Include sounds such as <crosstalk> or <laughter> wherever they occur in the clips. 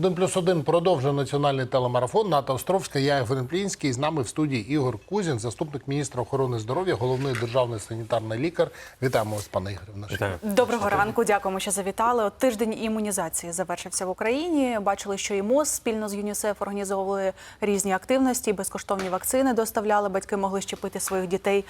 Один плюс один продовжує національний телемарафон Ната Островська. Я Євген Плінський. З нами в студії Ігор Кузін, заступник міністра охорони здоров'я, головний державний санітарний лікар. Вітаємо вас, пане Ігоре. нашій Вітаю. Ранку, дякуємо, що завітали. От тиждень імунізації завершився в Україні. Бачили, що і МОЗ спільно з ЮНІСЕФ організовували різні активності, безкоштовні вакцини доставляли. Батьки могли щепити своїх дітей.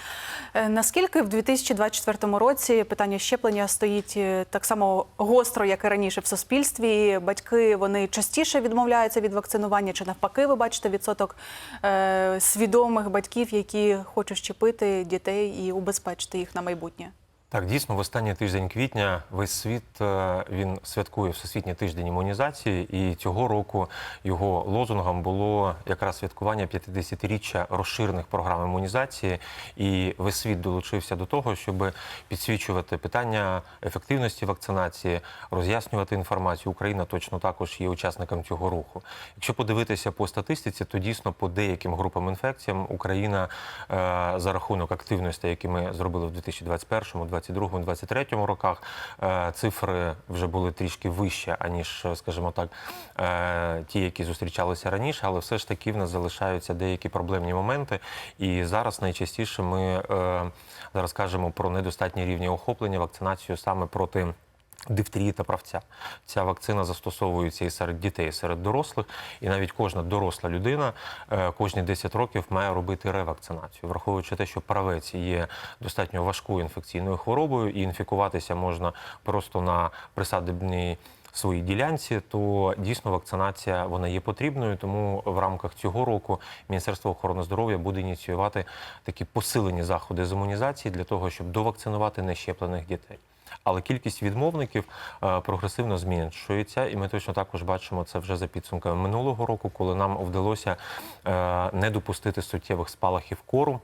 Е, Наскільки в 2024 році питання щеплення стоїть е, так само гостро, як і раніше в суспільстві? Батьки вони частіше відмовляються від вакцинування, чи навпаки, ви бачите відсоток е, свідомих батьків, які хочуть щепити дітей і убезпечити їх на майбутнє? Так, дійсно, в останній тиждень квітня весь світ е, він святкує Всесвітній тиждень імунізації, і цього року його лозунгом було якраз святкування 50-річчя розширених програм імунізації. І весь світ долучився до того, щоб підсвічувати питання ефективності вакцинації, роз'яснювати інформацію. Україна точно також є учасником цього руху. Якщо подивитися по статистиці, то дійсно по деяким групам інфекціям Україна е, за рахунок активності, які ми зробили в 2021, 2022, 2023 роках, е, цифри вже були трішки вищі, аніж, скажімо так, е, ті, які зустрічалися раніше, але все ж таки в нас залишаються деякі проблемні моменти. І зараз найчастіше ми е, зараз кажемо про недостатні рівні охоплення вакцинацію саме проти. Дифтерії та правця. Ця вакцина застосовується і серед дітей, і серед дорослих, і навіть кожна доросла людина е, кожні 10 років має робити ревакцинацію, враховуючи те, що правець є достатньо важкою інфекційною хворобою, і інфікуватися можна просто на присадибній своїй ділянці, то дійсно вакцинація вона є потрібною. Тому в рамках цього року Міністерство охорони здоров'я буде ініціювати такі посилені заходи з імунізації для того, щоб довакцинувати нещеплених дітей. Але кількість відмовників е, прогресивно зменшується, і ми точно також бачимо це вже за підсумками минулого року, коли нам вдалося е, не допустити суттєвих спалахів кору.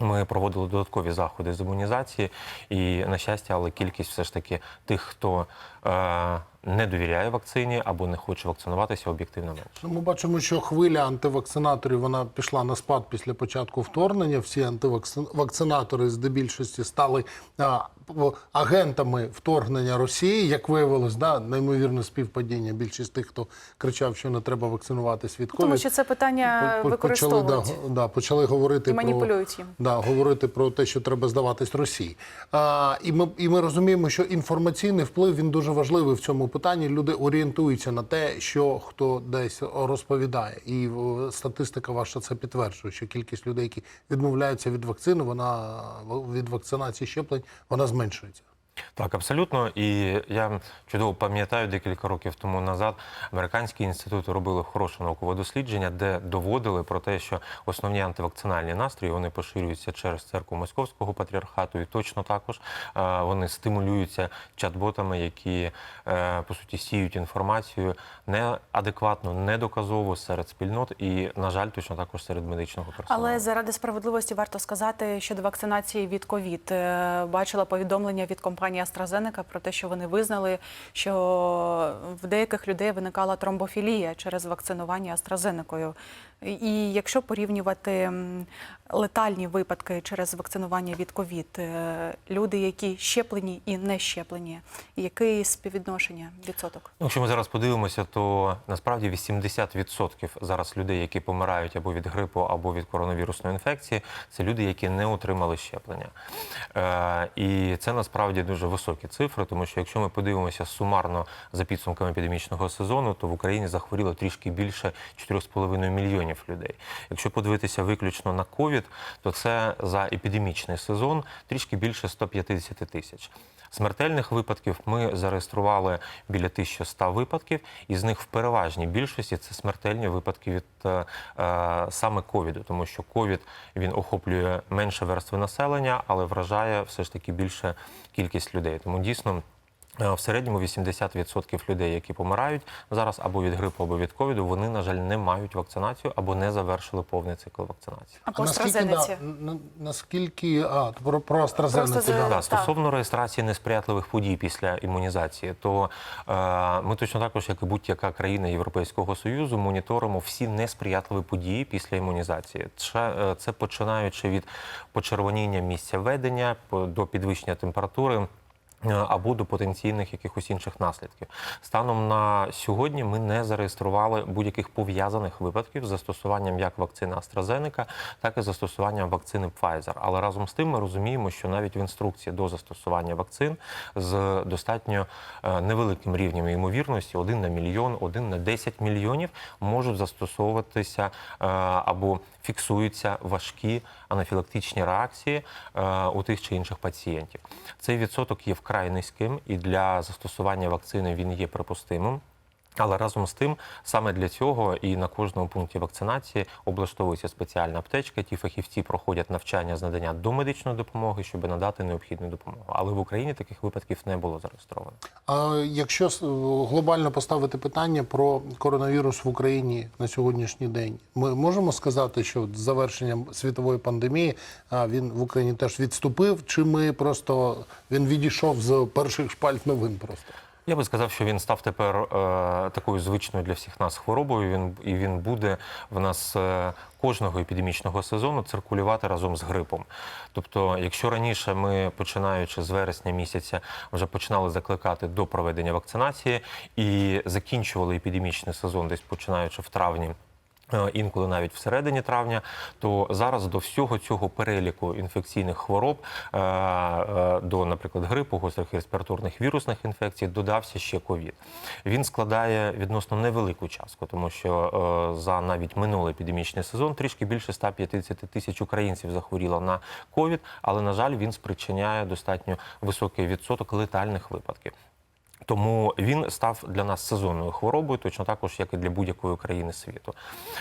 Ми проводили додаткові заходи з імунізації, і на щастя, але кількість все ж таки тих, хто е, не довіряє вакцині або не хоче вакцинуватися, об'єктивно менше. Ну, Ми бачимо, що хвиля антивакцинаторів вона пішла на спад після початку вторгнення. Всі антивакцинатори здебільшості стали а, агентами вторгнення Росії. Як виявилось, да, неймовірне співпадіння. Більшість тих, хто кричав, що не треба вакцинуватись від Тому що це питання по- по- почали, да, да, почали говорити і про їм. Да, говорити про те, що треба здаватись Росії. А, і, ми, і ми розуміємо, що інформаційний вплив він дуже важливий в цьому питанні. Люди орієнтуються на те, що хто десь розповідає. І е, статистика ваша це підтверджує, що кількість людей, які відмовляються від вакцини, вона від вакцинації щеплень, вона зменшується. Так, абсолютно. І я чудово пам'ятаю, декілька років тому назад американські інститути робили хороше наукове дослідження, де доводили про те, що основні антивакцинальні настрої вони поширюються через церкву московського патріархату, і точно також вони стимулюються чат-ботами, які е, по суті сіють інформацію неадекватно, недоказово серед спільнот, і на жаль, точно також серед медичного персоналу. Але заради справедливості варто сказати щодо вакцинації від ковід. Е, Бачила повідомлення від компанії AstraZeneca про те, що вони визнали, що в деяких людей виникала тромбофілія через вакцинування AstraZeneca. І якщо порівнювати летальні випадки через вакцинування від ковід, е, люди, які щеплені і не щеплені, який співвідношення відсоток? Ну, Якщо ми зараз подивимося, то насправді 80% зараз людей, які помирають або від грипу, або від коронавірусної інфекції, це люди, які не отримали щеплення. Е, і це насправді дуже високі цифри, тому що якщо ми подивимося сумарно за підсумками епідемічного сезону, то в Україні захворіло трішки більше 4,5 мільйонів людей. Якщо подивитися виключно на ковід, то це за епідемічний сезон трішки більше 150 тисяч. Смертельних випадків ми зареєстрували біля 1100 випадків, і з них в переважній більшості це смертельні випадки від е, саме ковіду, тому що ковід він охоплює менше верстви населення, але вражає все ж таки більше кількість людей. Тому дійсно. Е, В середньому 80% людей, які помирають зараз або від грипу, або від ковіду, вони, на жаль, не мають вакцинацію або не завершили повний цикл вакцинації. А по наскільки, на, на- наскільки а, про, про AstraZeneca, да. Да, стосовно реєстрації несприятливих подій після імунізації, то е, ми точно також, як і будь-яка країна Європейського союзу, моніторимо всі несприятливі події після імунізації. Це, е, це починаючи від почервоніння місця ведення по- до підвищення температури. Е, або до потенційних якихось інших наслідків. Станом на сьогодні ми не зареєстрували будь-яких пов'язаних випадків з застосуванням як вакцини AstraZeneca, так і застосуванням вакцини Pfizer. Але разом з тим ми розуміємо, що навіть в інструкції до застосування вакцин з достатньо е, невеликим рівнем ймовірності, один на мільйон, один на 10 мільйонів, можуть застосовуватися е, або фіксуються важкі анафілактичні реакції у тих чи інших пацієнтів. Цей відсоток є вкрай низьким, і для застосування вакцини він є припустимим. Але разом з тим, саме для цього і на кожному пункті вакцинації облаштовується спеціальна аптечка. Ті фахівці проходять навчання з надання домедичної допомоги, щоб надати необхідну допомогу. Але в Україні таких випадків не було зареєстровано. А якщо глобально поставити питання про коронавірус в Україні на сьогоднішній день, ми можемо сказати, що з завершенням світової пандемії він в Україні теж відступив, чи ми просто він відійшов з перших шпальт новин просто? Я би сказав, що він став тепер е, такою звичною для всіх нас хворобою. Він і він буде в нас е, кожного епідемічного сезону циркулювати разом з грипом. Тобто, якщо раніше ми, починаючи з вересня місяця, вже починали закликати до проведення вакцинації і закінчували епідемічний сезон, десь починаючи в травні. Е, Інколи навіть всередині травня, то зараз до всього цього переліку інфекційних хвороб, е, е, до, наприклад, грипу, гострих респіраторних вірусних інфекцій, додався ще ковід. Він складає відносно невелику частку, тому що за навіть минулий епідемічний сезон трішки більше 150 тисяч українців захворіло на ковід, але на жаль, він спричиняє достатньо високий відсоток летальних випадків. Тому він став для нас сезонною хворобою, точно також, як і для будь-якої країни світу.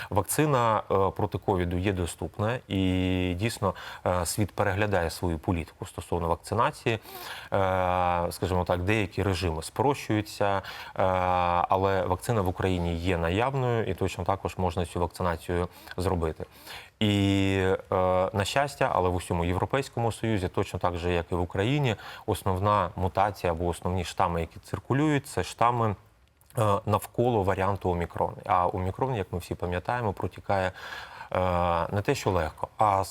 Вакцина е, проти ковіду є доступна, і дійсно е, світ переглядає свою політику стосовно вакцинації. Е, Скажімо так, деякі режими спрощуються, але вакцина в Україні є наявною, і точно також можна цю вакцинацію зробити. І е, на щастя, але в усьому європейському союзі, точно так же, як і в Україні, основна мутація або основні штами, які циркулюють, це штами. е, Навколо варіанту Омікрон. А Омікрон, як ми всі пам'ятаємо, протікає е, не те, що легко, а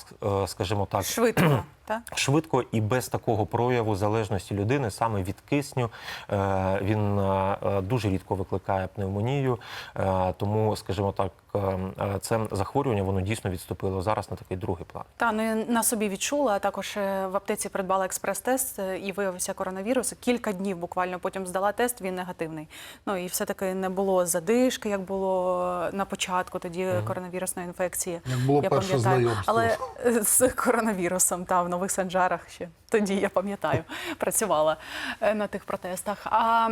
скажімо так, Швидко, так? швидко і без такого прояву залежності людини саме від кисню. Е, Він е, дуже рідко викликає пневмонію, Е, тому, скажімо так, це захворювання воно дійсно відступило зараз на такий другий план. Та ну я на собі відчула. а Також в аптеці придбала експрес-тест і виявився коронавірус. Кілька днів буквально потім здала тест. Він негативний. Ну і все таки не було задишки, як було на початку тоді коронавірусної інфекції. Як було я перше знайомство. Але з коронавірусом та в нових санджарах ще тоді я пам'ятаю, <laughs> працювала е, на тих протестах. А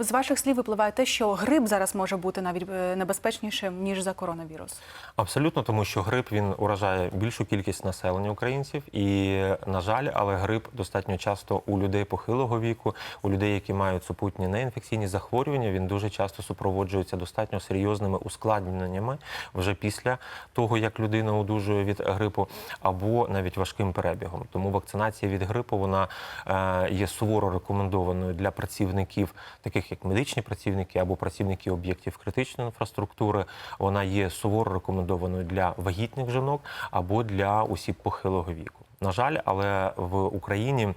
з ваших слів випливає те, що грип зараз може бути навіть е, небезпечнішим ніж за коронавірус. Абсолютно, тому що грип він уражає більшу кількість населення українців, і на жаль, але грип достатньо часто у людей похилого віку, у людей, які мають супутні неінфекційні захворювання, він дуже часто супроводжується достатньо серйозними ускладненнями вже після того, як людина одужує від грипу, або навіть важким перебігом. Тому вакцинація від грипу вона е, є суворо рекомендованою для працівників, таких як медичні працівники або працівники об'єктів критичної інфраструктури. Вона є суворо рекомендованою для вагітних жінок або для осіб похилого віку. На жаль, але в Україні.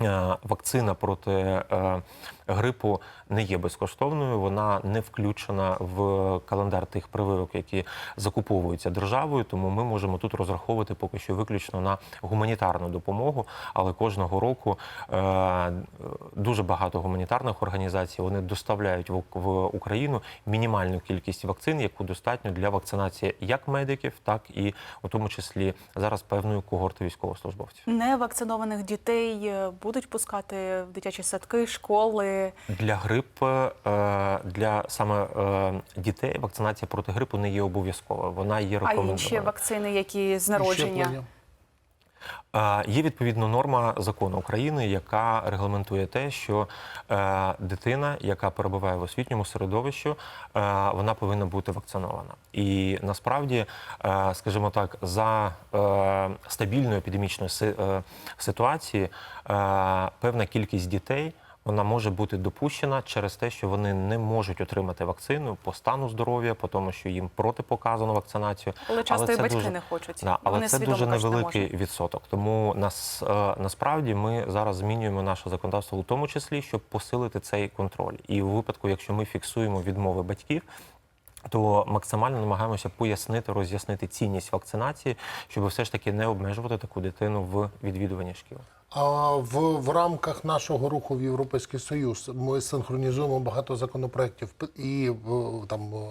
е, Вакцина проти е, грипу не є безкоштовною. Вона не включена в календар тих прививок, які закуповуються державою. Тому ми можемо тут розраховувати поки що виключно на гуманітарну допомогу. Але кожного року е, дуже багато гуманітарних організацій вони доставляють в, в Україну мінімальну кількість вакцин, яку достатньо для вакцинації як медиків, так і у тому числі зараз певної когорти військовослужбовців. Невакцинованих дітей е, будуть пускати в дитячі садки, школи. Для грипу, е, для саме е, дітей вакцинація проти грипу не є обов'язкова. Вона є А інші вакцини, які з народження. Е, Є відповідно норма закону України, яка регламентує те, що дитина, яка перебуває в освітньому середовищі, вона повинна бути вакцинована. І насправді, скажімо так, за е, стабільної епідемічної си- е, ситуації е, певна кількість дітей. Вона може бути допущена через те, що вони не можуть отримати вакцину по стану здоров'я, по тому, що їм протипоказано вакцинацію. Але часто і це батьки не хочуть. Да, але Вони це дуже кажуть, не невеликий відсоток. Тому нас е, насправді ми зараз змінюємо наше законодавство у тому числі, щоб посилити цей контроль. І у випадку, якщо ми фіксуємо відмови батьків. То максимально намагаємося пояснити, роз'яснити цінність вакцинації, щоб все ж таки не обмежувати таку дитину в відвідуванні шкіл. В, в рамках нашого руху в Європейський Союз ми синхронізуємо багато законопроєктів і е, там е,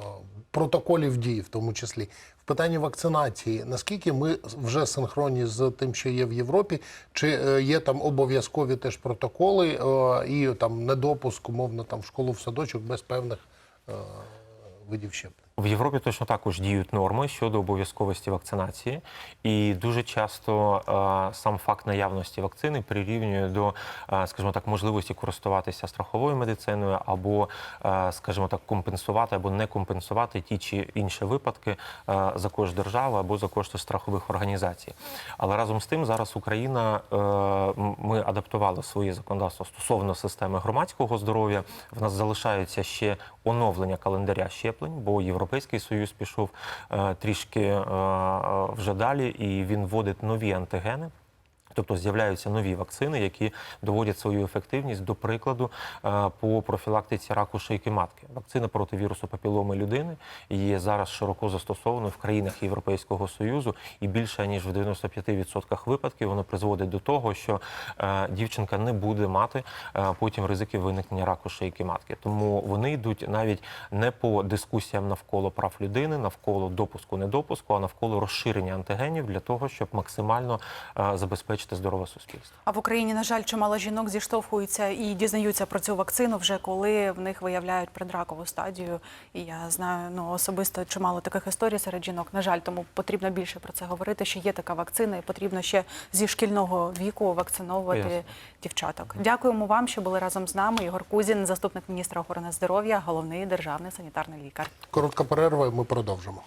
протоколів дій, в тому числі в питанні вакцинації. Наскільки ми вже синхронні з тим, що є в Європі, чи е, є там обов'язкові теж протоколи і там недопуск, умовно, там в школу в садочок без певних видів щеплень? В Європі точно також діють норми щодо обов'язковості вакцинації, і дуже часто е, сам факт наявності вакцини прирівнює до, е, скажімо так, можливості користуватися страховою медициною або, е, скажімо так, компенсувати або не компенсувати ті чи інші випадки за кошт держави або за кошти страхових організацій. Але разом з тим зараз Україна ми адаптували своє законодавство стосовно системи громадського здоров'я. В нас залишаються ще оновлення календаря щеплень, бо Європейський Союз пішов е, трішки е, е, вже далі, і він вводить нові антигени. Тобто з'являються нові вакцини, які доводять свою ефективність, до прикладу, е, по профілактиці раку шийки матки. Вакцина проти вірусу папіломи людини є зараз широко застосованою в країнах Європейського Союзу, і більше ніж в 95% випадків воно призводить до того, що е, дівчинка не буде мати е, потім ризиків виникнення раку шийки матки. Тому вони йдуть навіть не по дискусіям навколо прав людини, навколо допуску, недопуску, а навколо розширення антигенів для того, щоб максимально е, забезпечити здорове суспільство. А в Україні, на жаль, чимало жінок зіштовхуються і дізнаються про цю вакцину вже коли в них виявляють предракову стадію. І я знаю ну особисто чимало таких історій серед жінок. На жаль, тому потрібно більше про це говорити. Що є така вакцина, і потрібно ще зі шкільного віку вакциновувати Ясно. дівчаток. Дякуємо вам, що були разом з нами. Ігор Кузін, заступник міністра охорони здоров'я, головний державний санітарний лікар. Коротка перерва, і ми продовжимо.